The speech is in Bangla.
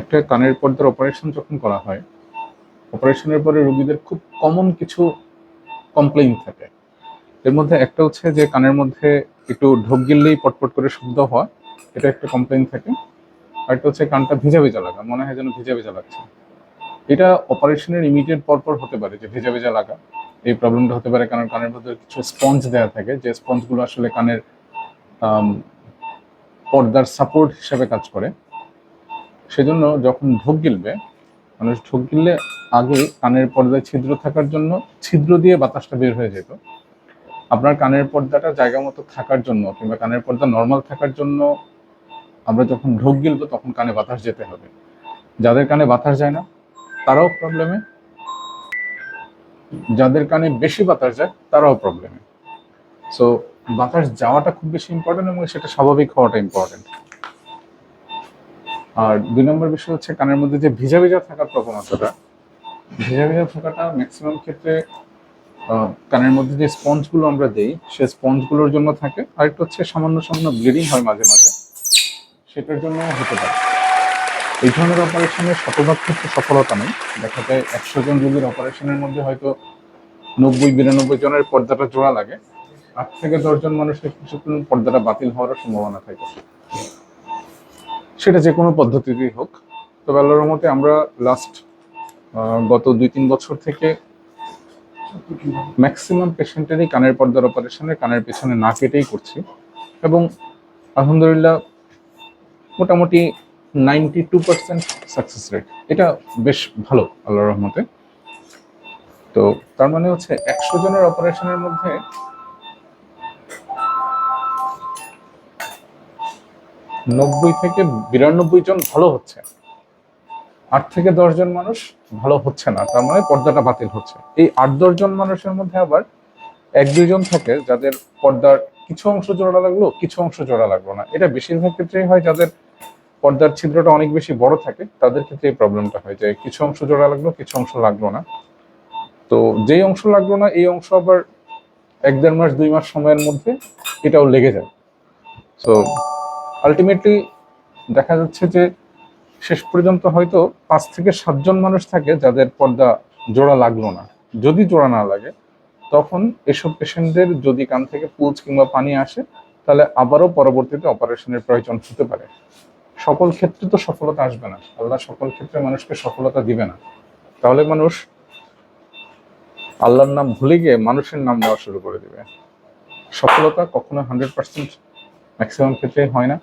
একটা কানের পর্দার অপারেশন যখন করা হয় অপারেশনের পরে রোগীদের খুব কমন কিছু কমপ্লেইন থাকে। এর মধ্যে একটা হচ্ছে যে কানের মধ্যে একটু ঢোক গিললেই পটপট করে শব্দ হওয়া এটা একটা কমপ্লেইন থাকে। আর একটা হচ্ছে কানটা ভেজা ভেজা লাগা, মনে হয় যেন ভেজা ভিজা লাগছে। এটা অপারেশনের ইমিডিয়েট পরপর হতে পারে যে ভেজা ভেজা লাগা। এই প্রবলেমটা হতে পারে কারণ কানের মধ্যে কিছু স্পঞ্জ দেওয়া থাকে, যে স্পঞ্জগুলো আসলে কানের পর্দার সাপোর্ট হিসেবে কাজ করে। সেজন্য যখন ঢোক গিলবে, মানুষ ঢোক গিললে আগে কানের পর্দায় ছিদ্র থাকার জন্য ছিদ্র দিয়ে বাতাসটা বের হয়ে যেত। আপনার কানের পর্দাটা জায়গা মতো থাকার জন্য কিংবা কানের পর্দা নর্মাল থাকার জন্য আমরা যখন ঢোক গিলবো তখন কানে বাতাস যেতে হবে। যাদের কানে বাতাস যায় না, তারাও প্রবলেমে যাদের কানে বেশি বাতাস যায়, তারাও প্রবলেমে সো বাতাস যাওয়াটা খুব বেশি ইম্পর্টেন্ট এবং সেটা স্বাভাবিক হওয়াটা ইম্পর্টেন্ট আর দুই নম্বর বিষয় হচ্ছে কানের মধ্যে যে ভিজা ভিজা থাকার প্রবণতাটা, ভিজা ভিজা থাকাটা ম্যাক্সিমাম ক্ষেত্রে কানের মধ্যে যে স্পঞ্জগুলো আমরা দেই, সে স্পঞ্জগুলোর জন্য থাকে। আরেকটা হচ্ছে সামান্য সামান্য ব্লিডিং হয় মাঝে মাঝে, সেটার জন্য হতে পারে। এই ধরনের অপারেশনের শতভাগ ক্ষেত্রে সফলতা নেই। দেখা যায় একশো জন রোগীর অপারেশনের মধ্যে হয়তো নব্বই, বিরানব্বই জনের পর্দাটা জোড়া লাগে। আট থেকে দশজন মানুষের কিছুক্ষণ পর্দাটা বাতিল হওয়ার সম্ভাবনা থাকে। সেটা যে কোনো পদ্ধতিতেই হোক, তবে আল্লাহর মতে আমরা লাস্ট গত দুই তিন বছর থেকে ম্যাক্সিমাম পেশেন্টেরই কানের পর্দার অপারেশনে কানের পেছনে না কেটেই করছি এবং আলহামদুলিল্লাহ মোটামুটি ninety two percent success rate এটা বেশ ভালো আল্লাহর রহমতে। তো তার মানে হচ্ছে একশো জনের অপারেশনের মধ্যে নব্বই থেকে বিরানব্বই জন ভালো হচ্ছে। আট থেকে দশ জন মানুষ ভালো হচ্ছে না, তার মানে পর্দাটা বাতিল হচ্ছে। এই আট দশ জন মানুষের মধ্যে আবার এক দুইজন থাকে যাদের পর্দার কিছু অংশ জোড়া লাগল, কিছু অংশ জোড়া লাগল না। এটা বেশিরভাগ ক্ষেত্রেই হয় যাদের পর্দার ছিদ্রটা অনেক বেশি বড় থাকে, তাদের ক্ষেত্রে এই প্রবলেমটা হয় যে কিছু অংশ জোড়া লাগল, কিছু অংশ লাগল না। তো যেই অংশ লাগল না, এই অংশ আবার এক দেড় মাস, দুই মাস সময়ের মধ্যে এটাও লেগে যায়। সো আলটিমেটলি দেখা যাচ্ছে যে শেষ পর্যন্ত হয়তো পাঁচ থেকে সাতজন মানুষ থাকে যাদের পর্দা জোড়া লাগল না। যদি জোড়া না লাগে, তখন এসব পেশেন্টদের যদি কান থেকে পুজ কিংবা পানি আসে, তাহলে আবারও পরবর্তীতে অপারেশনের প্রয়োজন হতে পারে। সকল ক্ষেত্রে তো সফলতা আসবে না। আল্লাহ সকল ক্ষেত্রে মানুষকে সফলতা দিবে না। তাহলে মানুষ আল্লাহর নাম ভুলে গিয়ে মানুষের নাম নেওয়া শুরু করে দিবে। সফলতা কখনো হান্ড্রেড পার্সেন্ট ম্যাক্সিমাম ক্ষেত্রে হয় না।